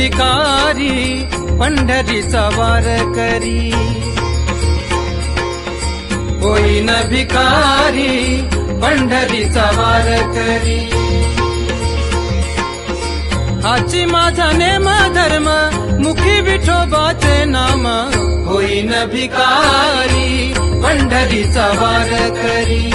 भिकारी पंढरीचा वार करी. होईन भिकारी पंढरीचा वार करी. हाची माझा नेम धर्म मुखी विठोबाचे नाम. होईन भिकारी पंढरीचा वार करी.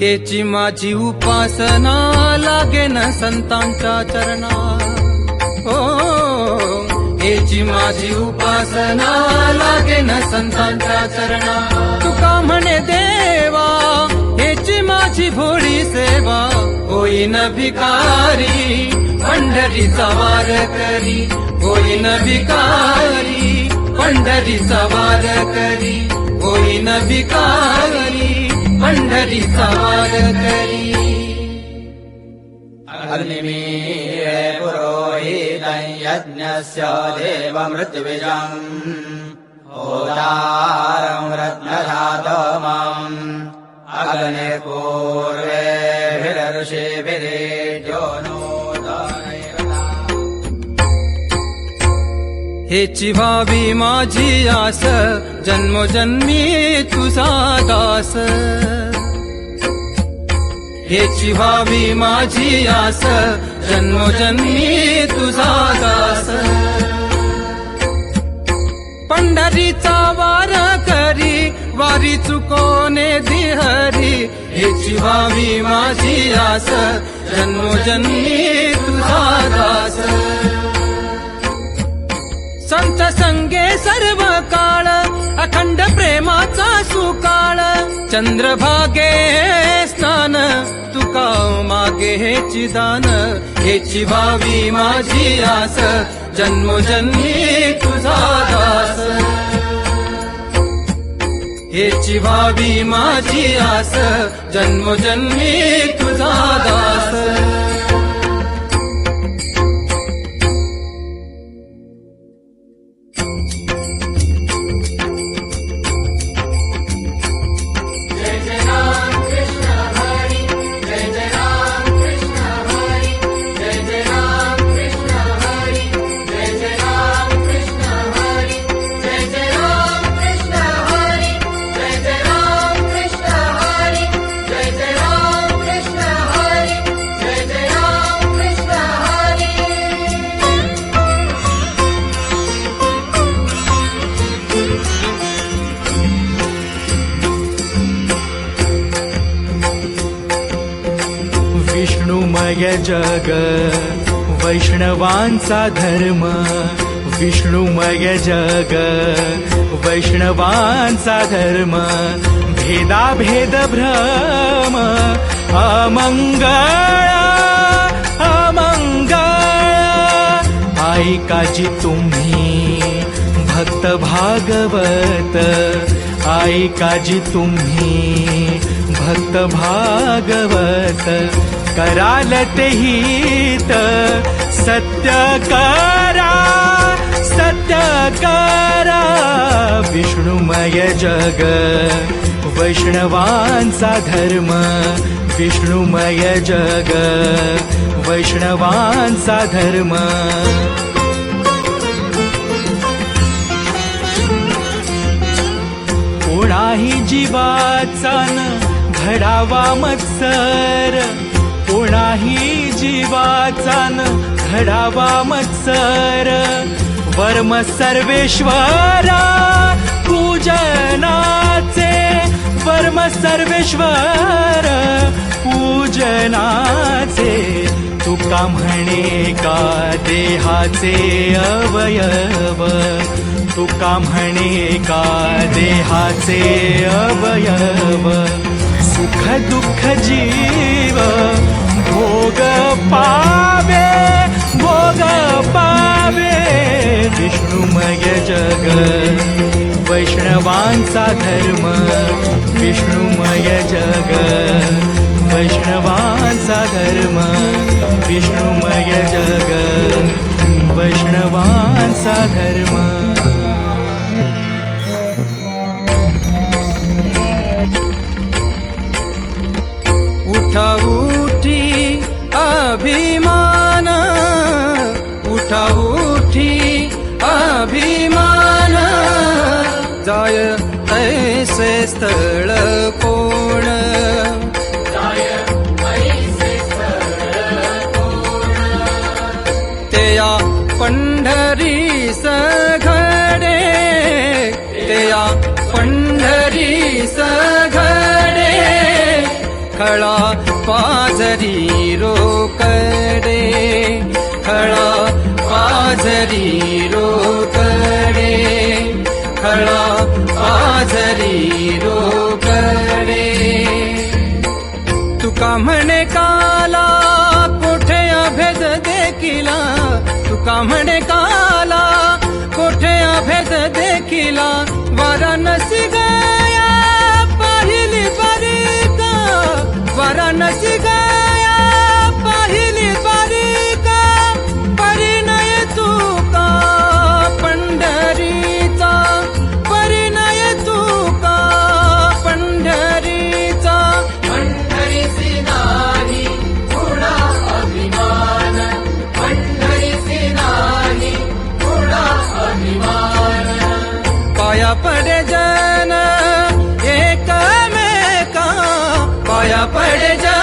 हेची माझी उपासना लागे ना संतांच्या चरणा हो हेची माझी उपासना लागे ना संतांच्या चरणा तुका म्हणे देवा हेची माझी भोळी सेवा होईन भिकारी पंढरीचा वार करी होईन भिकारी पंढरीचा वार करी होईन भिकारी. ण्डलि अग्निमि पुरोहित यज्ञस्य देवमृत्युबिजम् ओदारं रत्नधातमम् माम् अग्लने हेची भावी माझी आस जन्मोजन्मी तुझा दास. हेची भावी माझी आस जन्मोजन्मी तुझा दास. पंढरीचा वार करी वारी चुकोने दिहरी हेची भावी माझी आस जन्मोजन्मी तुझा दास. संगे सर्व काळ अखंड प्रेमाचा सुकाळ. चंद्रभागे स्नान तुका मागे हेची दान. हेची भावी माझी आस जन्मोजन्मी तुझा दास. हेची भावी माझी आस जन्मोजन्मी तुझा दास. विष्णुमय जग वैष्णवांचा धर्म विष्णुमय जग वैष्णवांचा धर्म भेदा भेद भ्रम अमंगळ अमंगळ। काजी तुम्ही भक्त भागवत ऐकाजी तुम्ही भक्त भागवत कराल ते हित. सत्य करा सत्य करा. विष्णुमय जग वैष्णवांचा धर्म. विष्णुमय जग वैष्णवांचा धर्म. कोणाही जीवाचा न घडावा मत्सर. कोणाही जीवाचा न घडावा मत्सर. वर्म सर्वेश्वरा पूजनाचे. वर्म सर्वेश्वर पूजनाचे. तुका म्हणे का देहाचे अवयव? तुका म्हणे का देहाचे अवयव? सुख दुःख जीव भोग पावे भोग पावे. विष्णुमय जग वैष्णवांचा धर्म. विष्णुमय जग वैष्णवांचा धर्म. विष्णुमय जग वैष्णवांचा धर्म. उठा अभिमान उठा उठी अभिमान। जाय ऐसे स्थळ कोण? ते या पंढरी सघडे ते या पंढरी सघडे खळा पाझरी पाझरी रोकडे खळा रो रोकडे. तुका म्हणे काला कोठे अभेद देखिला? तुका म्हणे काला कोठे अभेद देखिला? वाराणसी गया पाहिली बारीका वाराणसी गया सारे जन एक में का पाया पड़ जा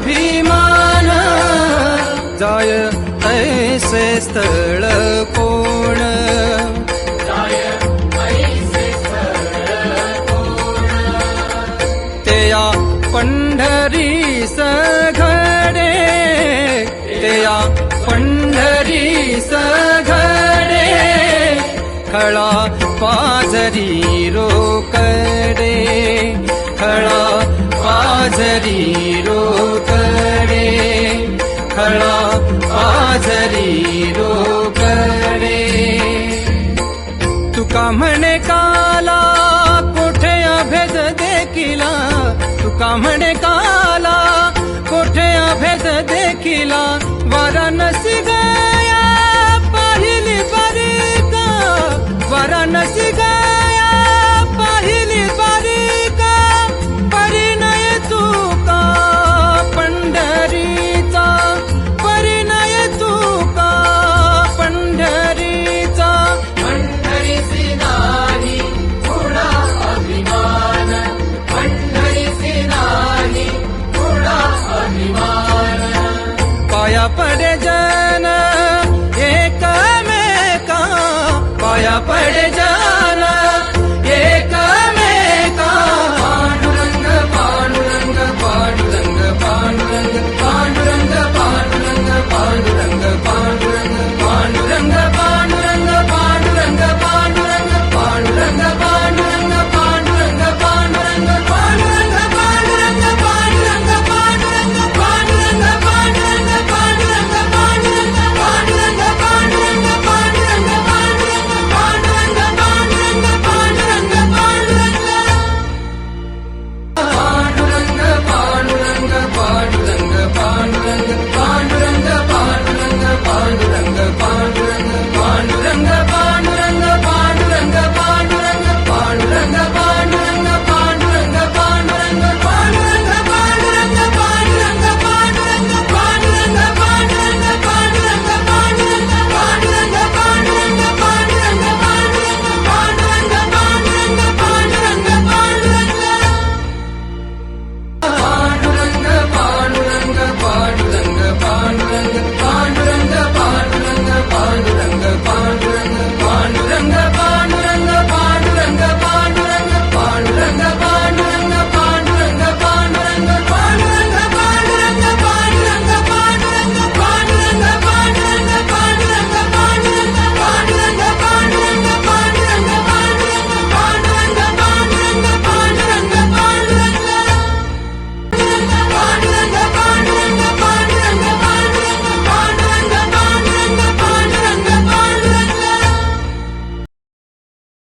अभिमान जाय ऐसे स्थळ कोण? ते या पंढरी सघडे ते या पंढरी सघडे खळा पाझरी रोकडे खळा पाझरी रोकडे खळा रो रोकडे. तुका म्हणे काला कोठे अभेद देखिला? तुका म्हणे काला कोठे अभेद देखिला? वाराणसी गया पाहिली बारीका. वाराणसी गया